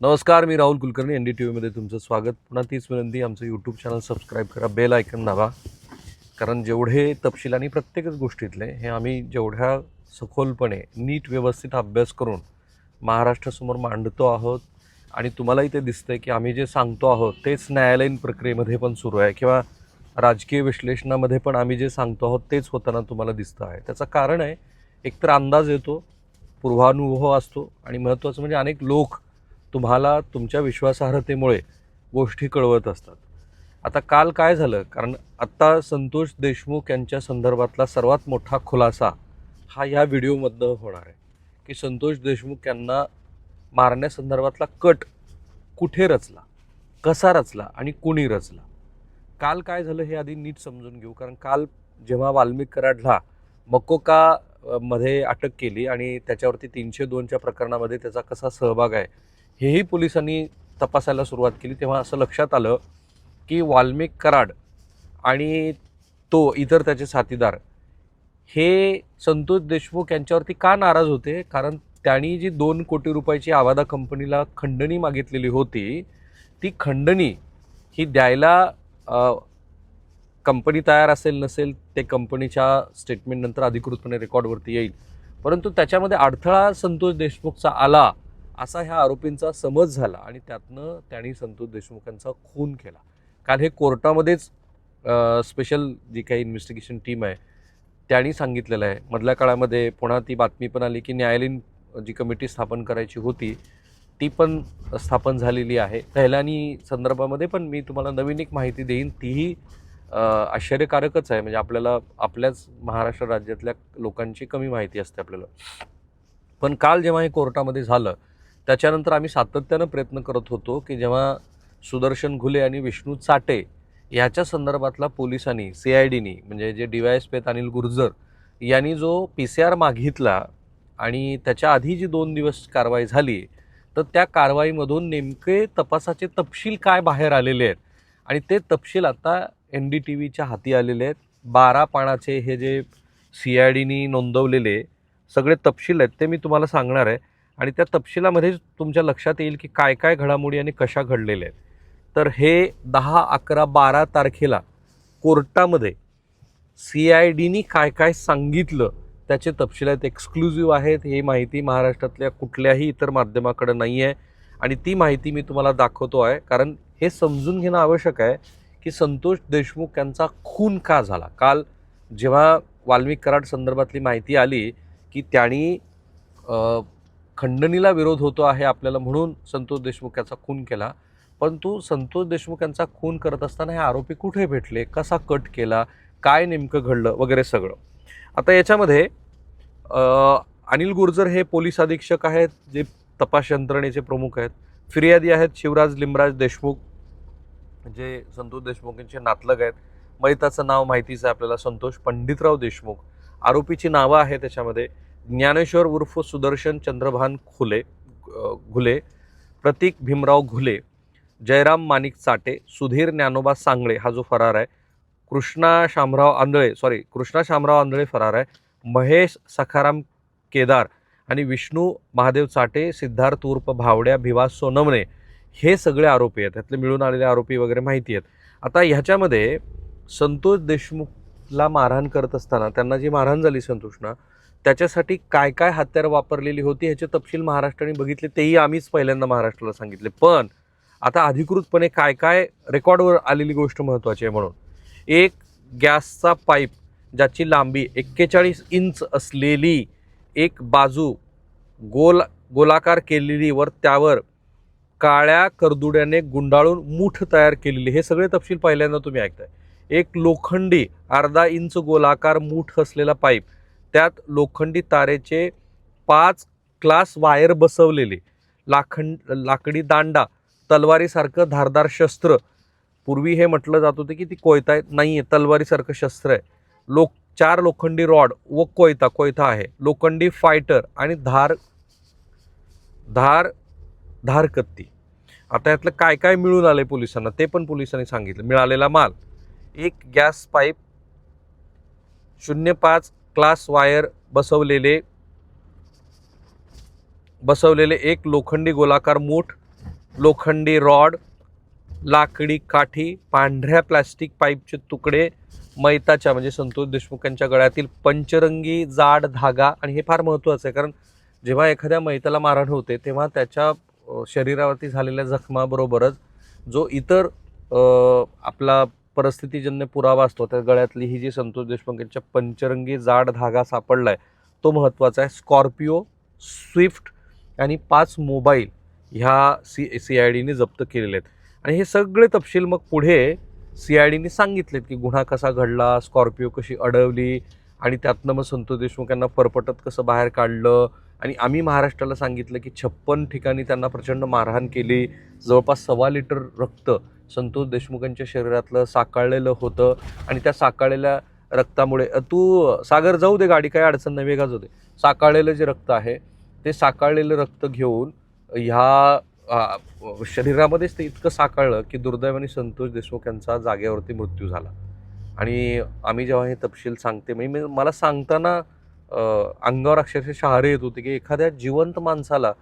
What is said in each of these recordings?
नमस्कार मी Rahul Kulkarni N D T व्हीमध्ये तुमचं स्वागत. पुन्हा तीच विनंती आमचं यूट्यूब चॅनल सबस्क्राईब करा बेल ऐकन दाबा. कारण जेवढे तपशील आणि प्रत्येकच गोष्टीतले हे आम्ही जेवढ्या सखोलपणे नीट व्यवस्थित अभ्यास करून महाराष्ट्रासमोर मांडतो आहोत आणि तुम्हालाही ते दिसतंय की आम्ही जे सांगतो आहोत तेच न्यायालयीन प्रक्रियेमध्ये पण सुरू आहे किंवा राजकीय विश्लेषणामध्ये पण आम्ही जे सांगतो आहोत तेच होताना तुम्हाला दिसतं आहे. त्याचं कारण आहे एकतर अंदाज येतो पूर्वानुभव असतो आणि महत्त्वाचं म्हणजे अनेक लोक तुम्हाला तुमच्या विश्वासार्हतेमुळे गोष्टी कळवत असतात. आता काल काय झालं? कारण आत्ता संतोष देशमुख यांच्या संदर्भातला सर्वात मोठा खुलासा हा ह्या व्हिडिओमधनं होणार आहे. की संतोष देशमुख यांना मारण्यासंदर्भातला कट कुठे रचला? कसा रचला आणि कुणी रचला? काल काय झालं हे आधी नीट समजून घेऊ. कारण काल जेव्हा वाल्मिक कराडला मकोका मध्ये अटक केली आणि त्याच्यावरती तीनशे दोनच्या प्रकरणामध्ये त्याचा कसा सहभाग आहे हेही पोलिसांनी तपासायला सुरुवात केली तेव्हा असं लक्षात आलं की वाल्मिक कराड आणि तो इतर त्याचे साथीदार हे संतोष देशमुख यांच्यावरती का नाराज होते? कारण त्यांनी जी दोन कोटी रुपयाची आवादा कंपनीला खंडणी मागितलेली होती ती खंडणी ही द्यायला कंपनी तयार असेल नसेल ते कंपनीच्या स्टेटमेंटनंतर अधिकृतपणे रेकॉर्डवरती येईल. परंतु त्याच्यामध्ये अडथळा संतोष देशमुखचा आला असा ह्या आरोपींचा समज झाला आणि त्यातनं त्यांनी संतोष देशमुखांचा खून केला. काल हे कोर्टामध्येच स्पेशल जी काही इन्व्हेस्टिगेशन टीम आहे त्यांनी सांगितलेलं आहे. मधल्या काळामध्ये पुन्हा ती बातमी पण आली की न्यायालयीन जी कमिटी स्थापन करायची होती ती पण स्थापन झालेली आहे. पहिल्यानी संदर्भामध्ये पण मी तुम्हाला नवीन एक माहिती देईन तीही आश्चर्यकारकच आहे. म्हणजे आपल्याला आपल्याच महाराष्ट्र राज्यातल्या लोकांची कमी माहिती असते आपल्याला. पण काल जेव्हा हे कोर्टामध्ये झालं त्याच्यानंतर आम्ही सातत्यानं प्रयत्न करत होतो की जेव्हा सुदर्शन घुले आणि विष्णू चाटे ह्याच्या संदर्भातला पोलिसांनी सी आय डीनी म्हणजे जे डी वाय एस पेत अनिल गुर्जर यांनी जो पी सी आर मागितला आणि त्याच्या आधी जी दोन दिवस कारवाई झाली तर त्या कारवाईमधून नेमके तपासाचे तपशील काय बाहेर आलेले आहेत? आणि ते तपशील आता एन डी टी व्हीच्या हाती आलेले आहेत. बारा पानाचे हे जे सी आय डीनी नोंदवलेले सगळे तपशील आहेत ते मी तुम्हाला सांगणार आहे. आणि त्या तपशिलामध्ये तुमच्या लक्षात येईल की काय काय घडामोडी आणि कशा घडलेल्या आहेत. तर हे दहा अकरा बारा तारखेला कोर्टामध्ये सी आय डीनी काय काय सांगितलं त्याचे तपशील आहेत. एक्सक्लुझिव्ह आहेत. ही माहिती महाराष्ट्रातल्या कुठल्याही इतर माध्यमाकडे नाही आहे. आणि ती माहिती मी तुम्हाला दाखवतो आहे. कारण हे समजून घेणं आवश्यक आहे की संतोष देशमुख यांचा खून का झाला? काल जेव्हा वाल्मिक कराड संदर्भातली माहिती आली की त्यांनी खंडणीला विरोध होतो आहे आपल्याला म्हणून संतोष देशमुख याचा खून केला. परंतु संतोष देशमुख यांचा खून करत असताना हे आरोपी कुठे भेटले? कसा कट केला? काय नेमकं घडलं? वगैरे सगळं. आता याच्यामध्ये अनिल गुर्जर हे पोलीस अधीक्षक आहेत जे तपास यंत्रणेचे प्रमुख आहेत. फिर्यादी आहेत शिवराज लिमराज देशमुख जे संतोष देशमुख यांचे नातलग आहेत. मैताचं नाव माहितीच आहे आपल्याला संतोष पंडितराव देशमुख. आरोपीची नावं आहे त्याच्यामध्ये ज्ञानेश्वर उर्फ सुदर्शन चंद्रभान खुले घुले प्रतीक भीमराव घुले जयराम माणिक चाटे सुधीर ज्ञानोबा सांगळे हा जो फरार आहे कृष्णा शामराव आंधळे सॉरी कृष्णा शामराव आंधळे फरार आहे महेश सखाराम केदार आणि विष्णू महादेव चाटे सिद्धार्थ उर्फ भावड्या भिवास सोनवणे हे सगळे आरोपी आहेत. त्यातले मिळून आलेले आरोपी वगैरे माहिती आहेत. आता ह्याच्यामध्ये संतोष देशमुखला मारहाण करत असताना त्यांना जी मारहाण झाली संतोषना त्याच्यासाठी काय काय हत्यारं वापरलेली होती ह्याचे तपशील महाराष्ट्राने बघितले तेही आम्हीच पहिल्यांदा महाराष्ट्राला सांगितले. पण आता अधिकृतपणे काय काय रेकॉर्डवर आलेली गोष्ट महत्त्वाची आहे म्हणून. एक गॅसचा पाईप ज्याची लांबी एक्केचाळीस इंच असलेली एक बाजू गोल गोलाकार केलेली वर त्यावर काळ्या करदुड्याने गुंडाळून मूठ तयार केलेली. हे सगळे तपशील पहिल्यांदा तुम्ही ऐकताय. एक लोखंडी अर्धा इंच गोलाकार मूठ असलेला पाईप त्यात लोखंडी तारेचे पाच क्लास वायर बसवलेले. लाखंड लाकडी दांडा तलवारीसारखं धारदार शस्त्र. पूर्वी हे म्हटलं जात होतं की ती कोयता नाही आहे तलवारीसारखं शस्त्र आहे. लोक चार लोखंडी रॉड व कोयता कोयता आहे. लोखंडी फायटर आणि धार धार धारकत्ती. आता यातलं काय काय मिळून आलंय पोलिसांना ते पण पोलिसांनी सांगितलं. मिळालेला माल एक गॅस पाईप शून्य पाच क्लास वायर बसवलेले बसवलेले एक लोखंडी गोलाकार मूठ लोखंडी रॉड लाकडी काठी पांढऱ्या प्लॅस्टिक पाईपचे तुकडे मैताच्या म्हणजे संतोष देशमुख यांच्या गळ्यातील पंचरंगी जाड धागा आणि हे फार महत्त्वाचं आहे कारण जेव्हा एखाद्या मैताला मारहाण होते तेव्हा त्याच्या शरीरावरती झालेल्या जखमाबरोबरच जो इतर आपला परिस्थितीजन्य पुरावा असतो. त्या गळ्यातली ही जी संतोष देशमुख यांच्या पंचरंगी जाड धागा सापडला आहे तो महत्त्वाचा आहे. स्कॉर्पिओ स्विफ्ट आणि पाच मोबाईल ह्या सी सी आय डीने जप्त केलेले आहेत. आणि हे सगळे तपशील मग पुढे सी आय डीने सांगितलेत की गुन्हा कसा घडला स्कॉर्पिओ कशी अडवली आणि त्यातनं मग संतोष देशमुख यांना फरफटत कसं बाहेर काढलं? आणि आम्ही महाराष्ट्राला सांगितलं की छप्पन ठिकाणी त्यांना प्रचंड मारहाण केली. जवळपास सव्वा लिटर रक्त संतोष देशमुखांच्या शरीरातलं साकाळलेलं होतं आणि त्या साकाळलेल्या रक्तामुळे तू सागर जाऊ दे गाडी काय अडचण नाही वेगाच होते साकाळलेलं जे रक्त आहे ते साकाळलेलं रक्त घेऊन ह्या शरीरामध्येच ते इतकं साकाळलं की दुर्दैवाने संतोष देशमुख यांचा जागेवरती मृत्यू झाला. आणि आम्ही जेव्हा हे तपशील सांगते म्हणजे मी- मला सांगताना अंगावर अक्षरशः शहारे येत होते की एखाद्या जिवंत माणसाला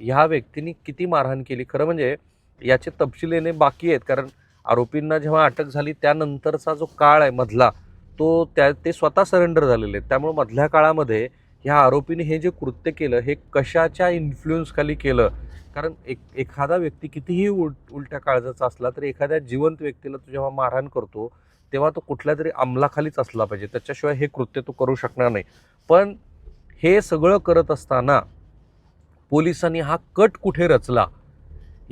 ह्या व्यक्तीने किती मारहाण केली. खरं म्हणजे याचे तपशील येणे बाकी आहेत. कारण आरोपींना जेव्हा अटक झाली त्यानंतरचा जो काळ आहे मधला तो त्या ते स्वतः सरेंडर झालेले आहेत. त्यामुळे मधल्या काळामध्ये ह्या आरोपीने हे जे कृत्य केलं हे कशाच्या इन्फ्लुएन्सखाली केलं? कारण एक एखादा व्यक्ती कितीही उल उलट्या काळजाचा असला तरी एखाद्या जिवंत व्यक्तीला तो जेव्हा मारहाण करतो तेव्हा तो कुठल्या तरी अंमलाखालीच असला पाहिजे. त्याच्याशिवाय हे कृत्य तो करू शकणार नाही. पण हे सगळं करत असताना पोलिसांनी हा कट कुठे रचला?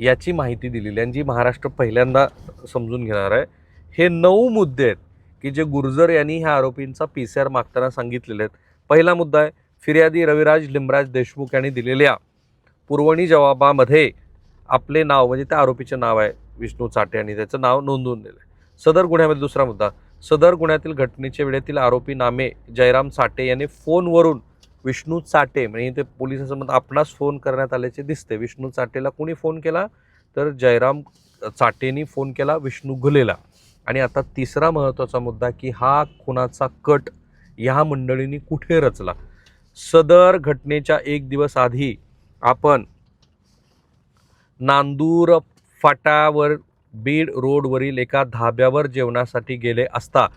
याची माहिती दिलेली आहे. आणि जी महाराष्ट्र पहिल्यांदा समजून घेणार आहे हे नऊ मुद्दे आहेत की जे गुर्जर यांनी ह्या आरोपींचा पी सी आर मागताना सांगितलेले आहेत. पहिला मुद्दा आहे फिर्यादी रविराज लिमराज देशमुख यांनी दिलेल्या पुरवणी जबाबामध्ये आपले नाव म्हणजे त्या आरोपीचे नाव आहे विष्णू चाटे आणि त्याचं नाव नोंदवून दिलं आहे सदर गुन्ह्यामध्ये दुसरा मुद्दा सदर गुन्ह्यातील घटनेच्या वेळेतील आरोपी नामे जयराम साठे यांनी फोनवरून विष्णू चाटे म्हणजे ते पोलिसांसमोर आपणास फोन करण्यात आल्याचे दिसते. विष्णू चाटेला कोणी फोन केला? तर जयराम चाटेनी फोन केला विष्णू घुलेला. आणि आता तिसरा महत्त्वाचा मुद्दा की हा खुनाचा कट ह्या मंडळींनी कुठे रचला? सदर घटनेच्या एक दिवस आधी आपण नांदूर फाटावर बीड रोडवरील एका धाब्यावर जेवणासाठी गेले असता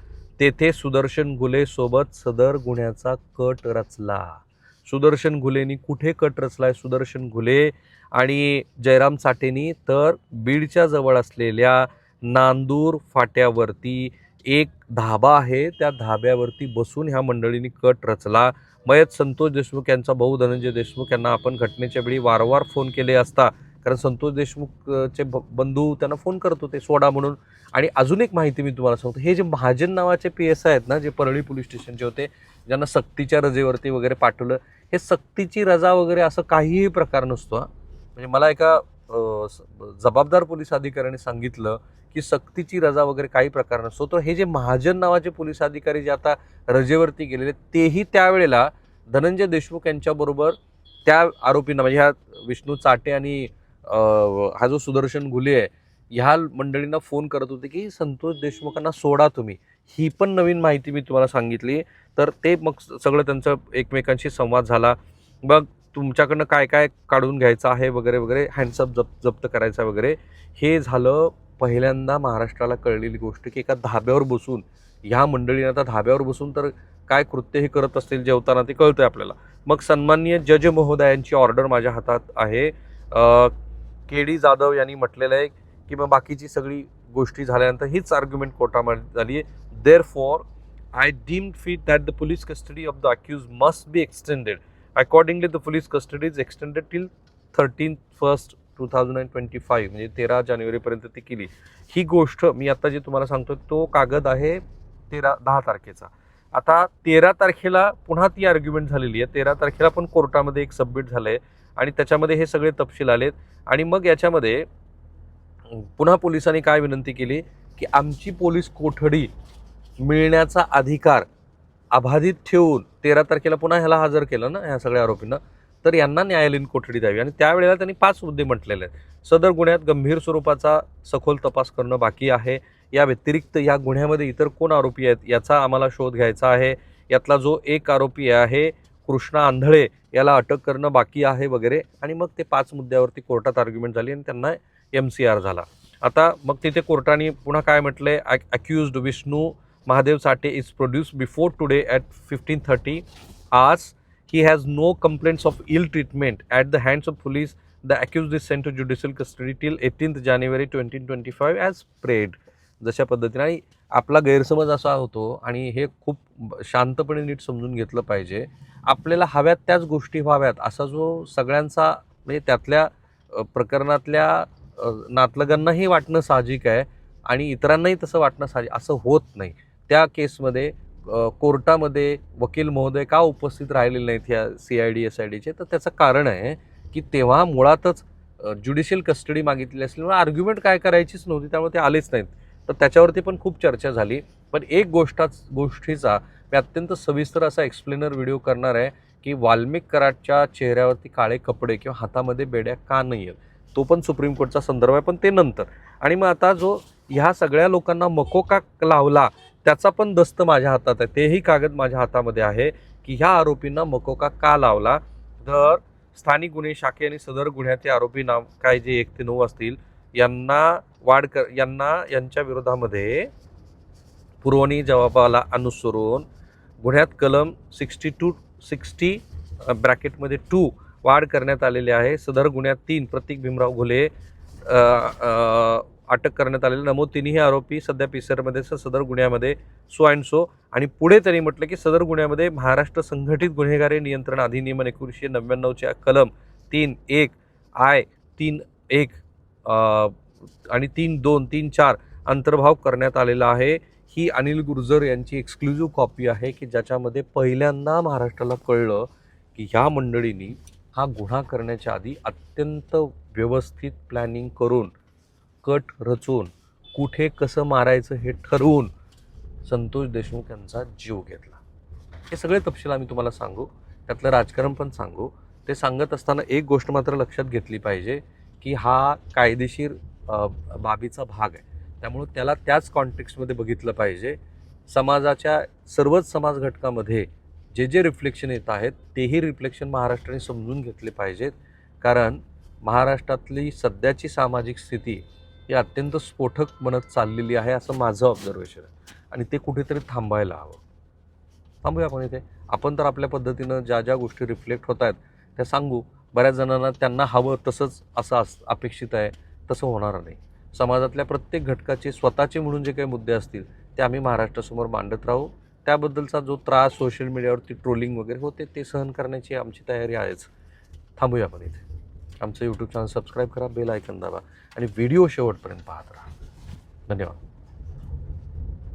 तेथे सुदर्शन घुलेसोबत सदर गुन्ह्याचा कट रचला. सुदर्शन घुलेनी कुठे कट रचलाय? सुदर्शन घुले आणि जयराम साठेनी तर बीडच्या जवळ असलेल्या नांदूर फाट्यावरती एक धाबा आहे. त्या धाब्यावरती बसून ह्या मंडळींनी कट रचला. मयत संतोष देशमुख यांचा भाऊ धनंजय देशमुख यांना आपण घटनेच्या वेळी वारंवार फोन केले असता कारण संतोष देशमुखचे बंधू त्यांना फोन करत होते सोडा म्हणून. आणि अजून एक माहिती मी तुम्हाला सांगतो. हे जे महाजन नावाचे पी एस आय आहेत ना जे परळी पोलीस स्टेशनचे होते ज्यांना सक्तीच्या रजेवरती वगैरे पाठवलं हे सक्तीची रजा वगैरे असं काहीही प्रकार नसतो म्हणजे मला एका जबाबदार पोलीस अधिकाऱ्याने सांगितलं की सक्तीची रजा वगैरे काही प्रकार नसतो. तर हे जे महाजन नावाचे पोलीस अधिकारी जे आता रजेवरती गेलेले तेही त्यावेळेला धनंजय देशमुख यांच्याबरोबर त्या आरोपींना म्हणजे ह्या विष्णू चाटे आणि हा जो सुदर्शन घुले आहे ह्या मंडळींना फोन करत होते की संतोष देशमुखांना सोडा तुम्ही. ही पण नवीन माहिती मी तुम्हाला सांगितली. तर ते मग सगळं त्यांचं एकमेकांशी संवाद झाला. मग तुमच्याकडनं काय काय काढून घ्यायचं आहे वगैरे वगैरे हँडसअप जप जप्त करायचा वगैरे हे झालं पहिल्यांदा महाराष्ट्राला कळलेली गोष्ट की एका धाब्यावर बसून ह्या मंडळीने आता धाब्यावर बसून तर काय कृत्य हे करत असतील जेवताना ते कळतं आहे आपल्याला. मग सन्माननीय जज महोदयांची ऑर्डर माझ्या हातात आहे. के डी जाधव यांनी म्हटलेलं आहे की मग बाकीची सगळी गोष्टी झाल्यानंतर हीच आर्ग्युमेंट कोर्टामध्ये झाली आहे. Therefore I deem fit that the police custody of the accused must be extended accordingly the police custody is extended till thirteen first two thousand and twenty five म्हणजे तेरा जानेवारीपर्यंत ती केली. ही गोष्ट मी आता जे तुम्हाला सांगतो तो कागद आहे तेरा दहा तारखेचा. आता तेरा तारखेला पुन्हा ती आर्ग्युमेंट झालेली आहे. तेरा तारखेला पण कोर्टामध्ये एक सबमिट झालं आहे आणि त्याच्यामध्ये हे सगळे तपशील आलेत. आणि मग याच्यामध्ये पुन्हा पोलिसांनी काय विनंती केली? की आमची पोलीस कोठडी मिळण्याचा अधिकार अबाधित ठेवून तेरा तारखेला पुन्हा ह्याला हजर केलं ना ह्या सगळ्या आरोपींना तर यांना न्यायालयीन कोठडी द्यावी. आणि त्यावेळेला त्यांनी पाच मुद्दे म्हटलेले आहेत. सदर गुन्ह्यात गंभीर स्वरूपाचा सखोल तपास करणं बाकी आहे. या व्यतिरिक्त या गुन्ह्यामध्ये इतर कोण आरोपी आहेत याचा आम्हाला शोध घ्यायचा आहे. यातला जो एक आरोपी आहे कृष्णा आंधळे याला अटक करणं बाकी आहे वगैरे आणि मग ते पाच मुद्द्यावरती कोर्टात आर्ग्युमेंट झाली आणि त्यांना एम सी आर झाला आता मग तिथे कोर्टाने पुन्हा काय म्हटलं आहे accused Vishnu Mahadev Sathe is produce before today at fifteen thirty आज he has no complaints of ill treatment at the hands of police the police. The sent to judicial custody till custody till 18th January 2025 as prayed. जशा पद्धतीने आणि आपला गैरसमज असा होतो आणि हे खूप शांतपणे नीट समजून घेतलं पाहिजे. आपल्याला हव्यात त्याच गोष्टी व्हाव्यात असा जो सगळ्यांचा म्हणजे त्यातल्या प्रकरणातल्या नातलगांनाही वाटणं साहजिक आहे आणि इतरांनाही तसं वाटणं साहजिक असं होत नाही. त्या केसमध्ये कोर्टामध्ये वकील महोदय का उपस्थित राहिलेले नाहीत ह्या C I D S I डीचे तर त्याचं कारण आहे की तेव्हा मुळातच ज्युडिशियल कस्टडी मागितली असल्यामुळे आर्ग्युमेंट काय करायचीच नव्हती त्यामुळे ते आलेच नाहीत. तर त्याच्यावरती पण खूप चर्चा झाली. पण एक गोष्टाच गोष्टीचा मी अत्यंत सविस्तर असा एक्सप्लेनर व्हिडिओ करणार आहे की वाल्मिक कराडच्या चेहऱ्यावरती काळे कपडे किंवा हातामध्ये बेड्या का नाही आहेत तो पण सुप्रीम कोर्टचा संदर्भ आहे पण ते नंतर. आणि मग आता जो ह्या सगळ्या लोकांना मकोका लावला त्याचा पण दस्त माझ्या हातात आहे. तेही कागद माझ्या हातामध्ये आहे की ह्या आरोपींना मकोका का लावला? तर स्थानिक गुन्हे शाखे आणि सदर गुन्ह्याचे आरोपी नाव काय जे एक ते नऊ असतील यांना वाडकर यांना यांच्या विरोधामध्ये पुरवणी जबाबाला अनुसरून गुन्ह्यात कलम सिक्स्टी टू सिक्स्टी ब्रॅकेटमध्ये टू वाढ करण्यात आलेली आहे. सदर गुन्ह्यात तीन प्रतीक भीमराव घुले अटक करण्यात आलेले नमूद तिन्ही आरोपी सध्या पिसरमध्ये सदर गुन्ह्यामध्ये सो अँड सो. आणि पुढे त्यांनी म्हटलं की सदर गुन्ह्यामध्ये महाराष्ट्र संघटित गुन्हेगारी नियंत्रण अधिनियम एकोणीसशे नव्याण्णवच्या कलम तीन एक आय तीन एक आणि तीन दोन तीन चार अंतर्भाव करण्यात आलेला आहे. ही अनिल गुर्जर यांची एक्सक्लुझिव्ह कॉपी आहे की ज्याच्यामध्ये पहिल्यांदा महाराष्ट्राला कळलं की ह्या मंडळींनी हा गुन्हा करण्याच्या आधी अत्यंत व्यवस्थित प्लॅनिंग करून कट रचून कुठे कसं मारायचं हे ठरवून संतोष देशमुख यांचा जीव घेतला. हे सगळे तपशील आम्ही तुम्हाला सांगू. त्यातलं राजकारण पण सांगू. ते सांगत असताना एक गोष्ट मात्र लक्षात घेतली पाहिजे की हा कायदेशीर बाबीचा भाग आहे. त्यामुळं त्याला त्याच कॉन्टेक्स्टमध्ये बघितलं पाहिजे. समाजाच्या सर्वच समाज घटकामध्ये जे जे रिफ्लेक्शन येत आहेत तेही रिफ्लेक्शन महाराष्ट्राने समजून घेतले पाहिजेत. कारण महाराष्ट्रातली सध्याची सामाजिक स्थिती ही अत्यंत स्फोटक बनत चाललेली आहे असं माझं ऑब्झर्वेशन आहे. आणि ते कुठेतरी थांबायला हवं. थांबूया आपण इथे. आपण तर आपल्या पद्धतीनं ज्या ज्या गोष्टी रिफ्लेक्ट होत आहेत त्या सांगू. बऱ्याच जणांना त्यांना हवं तसंच असं अस अपेक्षित आहे. तसं होणार नाही. समाजातल्या प्रत्येक घटकाचे स्वतःचे म्हणून जे काही मुद्दे असतील ते आम्ही महाराष्ट्रासमोर मांडत राहू. त्याबद्दलचा जो त्रास सोशल मीडियावरती ट्रोलिंग वगैरे होते ते सहन करण्याची आमची तयारी आहेच. थांबूया आपण इथे. आमचं यूट्यूब चॅनल सबस्क्राईब करा बेल ऐकन दाबा आणि व्हिडिओ शेवटपर्यंत पाहत राहा. धन्यवाद.